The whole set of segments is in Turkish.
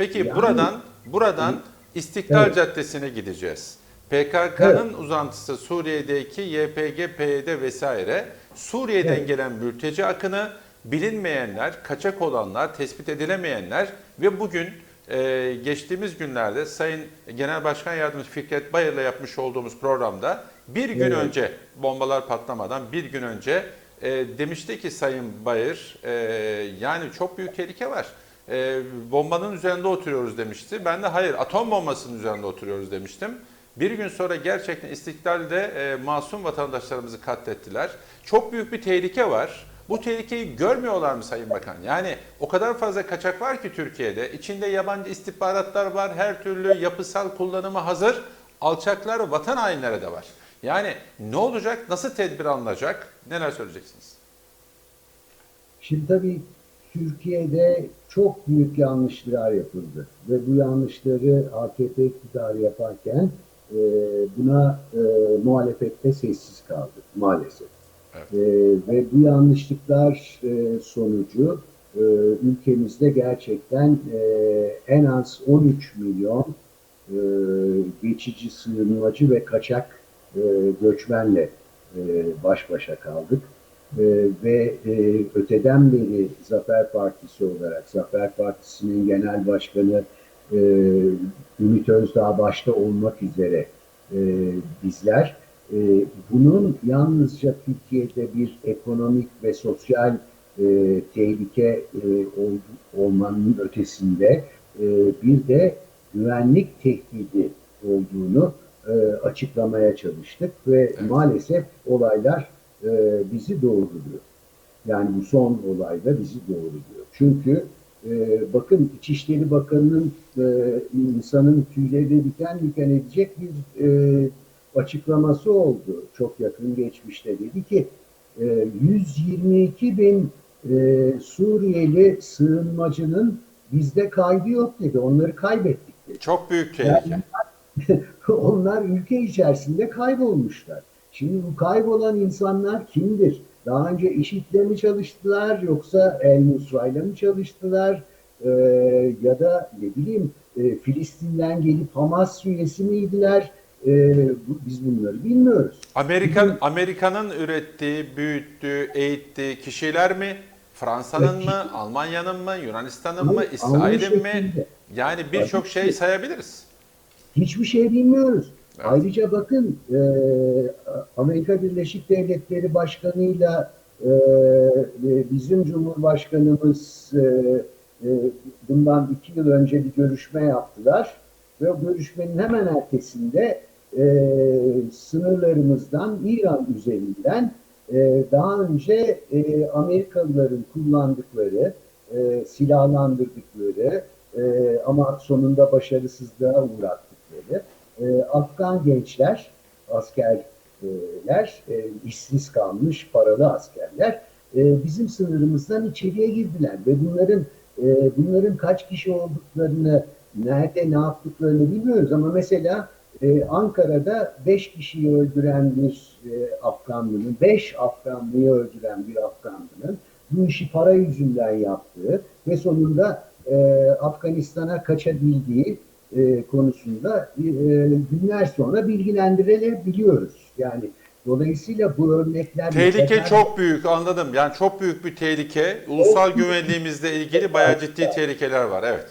Peki Yani- buradan buradan İstiklal Evet. Caddesi'ne gideceğiz. PKK'nın uzantısı Suriye'deki YPG, PYD vesaire. Suriye'den Evet. gelen mülteci akını, bilinmeyenler, kaçak olanlar, tespit edilemeyenler ve bugün e, geçtiğimiz günlerde Sayın Genel Başkan Yardımcısı Fikret Bayır'la yapmış olduğumuz programda bir gün Evet. önce bombalar patlamadan bir gün önce e, demişti ki Sayın Bayır e, yani çok büyük tehlike var. E, bombanın üzerinde oturuyoruz demişti. Ben de hayır atom bombasının üzerinde oturuyoruz demiştim. Bir gün sonra gerçekten İstiklal'de e, masum vatandaşlarımızı katlettiler. Çok büyük bir tehlike var. Bu tehlikeyi görmüyorlar mı Sayın Bakan? Yani o kadar fazla kaçak var ki Türkiye'de. İçinde yabancı istihbaratlar var, her türlü yapısal kullanıma hazır. Alçaklar, vatan hainleri de var. Yani ne olacak, nasıl tedbir alınacak, neler söyleyeceksiniz? Şimdi tabii Türkiye'de çok büyük yanlışlar yapıldı ve bu yanlışları AKP iktidarı yaparken e, buna e, muhalefette sessiz kaldı maalesef. Evet. E, ve bu yanlışlıklar e, sonucu e, ülkemizde gerçekten e, en az 13 milyon e, geçici sığınmacı ve kaçak e, göçmenle e, baş başa kaldık. E, ve e, öteden beri Zafer Partisi olarak Zafer Partisi'nin genel başkanı e, Ümit Özdağ başta olmak üzere e, bizler. E, bunun yalnızca Türkiye'de bir ekonomik ve sosyal e, tehlike e, ol- olmanın ötesinde e, bir de güvenlik tehdidi olduğunu e, açıklamaya çalıştık ve maalesef olaylar e, bizi doğruluyor. Yani bu son olayda bizi doğruluyor. Çünkü e, bakın İçişleri Bakanı'nın e, insanın tüyleri diken diken edecek bir e, açıklaması oldu çok yakın geçmişte. Dedi ki e, 122 bin e, Suriyeli sığınmacının bizde kaydı yok dedi. Onları kaybettik dedi. Çok büyük tehlike. Onlar ülke içerisinde kaybolmuşlar. Şimdi bu kaybolan insanlar kimdir? Daha önce IŞİD'le mi çalıştılar yoksa El Nusra'yla mı çalıştılar? Ee, ya da ne bileyim e, Filistin'den gelip Hamas üyesi miydiler? Ee, bu, biz bunları bilmiyoruz. Amerika Amerika'nın ürettiği, büyüttüğü, eğittiği kişiler mi? Fransa'nın Evet, mı? Almanya'nın mı? Yunanistan'ın mı? İsrail'in mi? Yani birçok şey sayabiliriz. Hiçbir şey bilmiyoruz. Evet. Ayrıca bakın e, Amerika Birleşik Devletleri Başkanı'yla e, e, bizim Cumhurbaşkanımız e, e, bundan iki yıl önce bir görüşme yaptılar. Ve o görüşmenin hemen ertesinde e, sınırlarımızdan İran üzerinden e, daha önce e, Amerikalıların kullandıkları, e, silahlandırdıkları e, ama sonunda başarısızlığa uğrattıkları e, Afgan gençler, askerler, e, işsiz kalmış paralı askerler e, bizim sınırımızdan içeriye girdiler ve bunların e, bunların kaç kişi olduklarını, nerede ne yaptıklarını bilmiyoruz ama mesela e, Ankara'da 5 kişiyi öldüren bir e, Afganlının, 5 Afganlıyı öldüren bir Afganlının bu işi para yüzünden yaptığı ve sonunda e, Afganistan'a kaçabildiği e, konusunda e, günler sonra bilgilendirilebiliyoruz. Yani dolayısıyla bu örnekler Tehlike mesela- çok büyük anladım. Yani çok büyük bir tehlike. Ulusal güvenliğimizle ilgili bayağı ciddi tehlikeler var. Evet.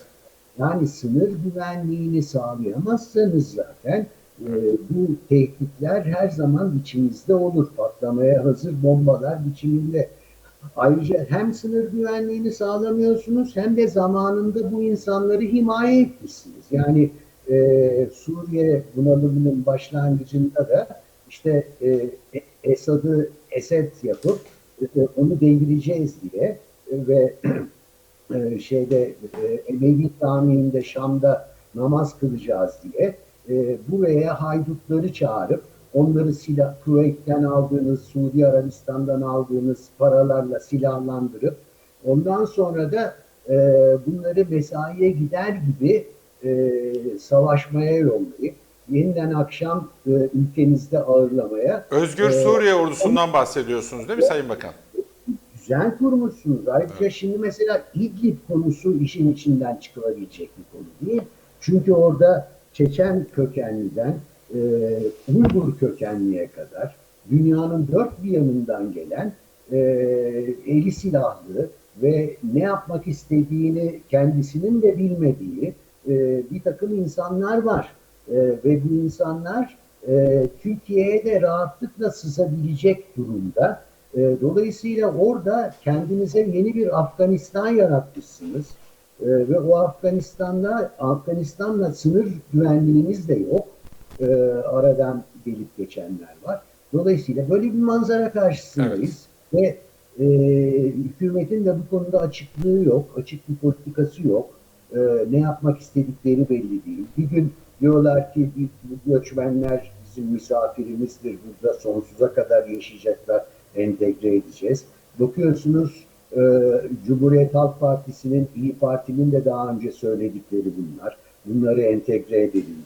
Yani sınır güvenliğini sağlayamazsanız zaten e, bu tehditler her zaman içimizde olur. Patlamaya hazır bombalar biçiminde. Ayrıca hem sınır güvenliğini sağlamıyorsunuz hem de zamanında bu insanları himaye etmişsiniz. Yani e, Suriye bunalımının başlangıcında da işte e, Esad'ı Esed yapıp e, onu devireceğiz diye e, ve e, şeyde e, Emevi Camii'nde Şam'da namaz kılacağız diye e, buraya haydutları çağırıp onları silah Kuveyt'ten aldığınız, Suudi Arabistan'dan aldığınız paralarla silahlandırıp ondan sonra da e, bunları mesaiye gider gibi e, savaşmaya yollayıp yeniden akşam e, ülkenizde ağırlamaya Özgür Ee, Suriye ordusundan bahsediyorsunuz değil mi Sayın Bakan? düzen kurmuşsunuz. Ayrıca şimdi mesela İdlib konusu işin içinden çıkılabilecek bir konu değil. Çünkü orada Çeçen kökenliden e, Uygur kökenliye kadar dünyanın dört bir yanından gelen e, eli silahlı ve ne yapmak istediğini kendisinin de bilmediği e, bir takım insanlar var. E, ve bu insanlar e, Türkiye'ye de rahatlıkla sızabilecek durumda. E, dolayısıyla orada kendinize yeni bir Afganistan yaratmışsınız. E, ve o Afganistan'da Afganistan'la sınır güvenliğiniz de yok. E, aradan gelip geçenler var. Dolayısıyla böyle bir manzara karşısındayız. Ve e, hükümetin de bu konuda açıklığı yok, açık bir politikası yok. E, ne yapmak istedikleri belli değil. Bir gün diyorlar ki bu göçmenler bizim misafirimizdir, burada sonsuza kadar yaşayacaklar, entegre edeceğiz. Bakıyorsunuz e, Cumhuriyet Halk Partisi'nin, İyi Parti'nin de daha önce söyledikleri bunlar. Bunları entegre edelim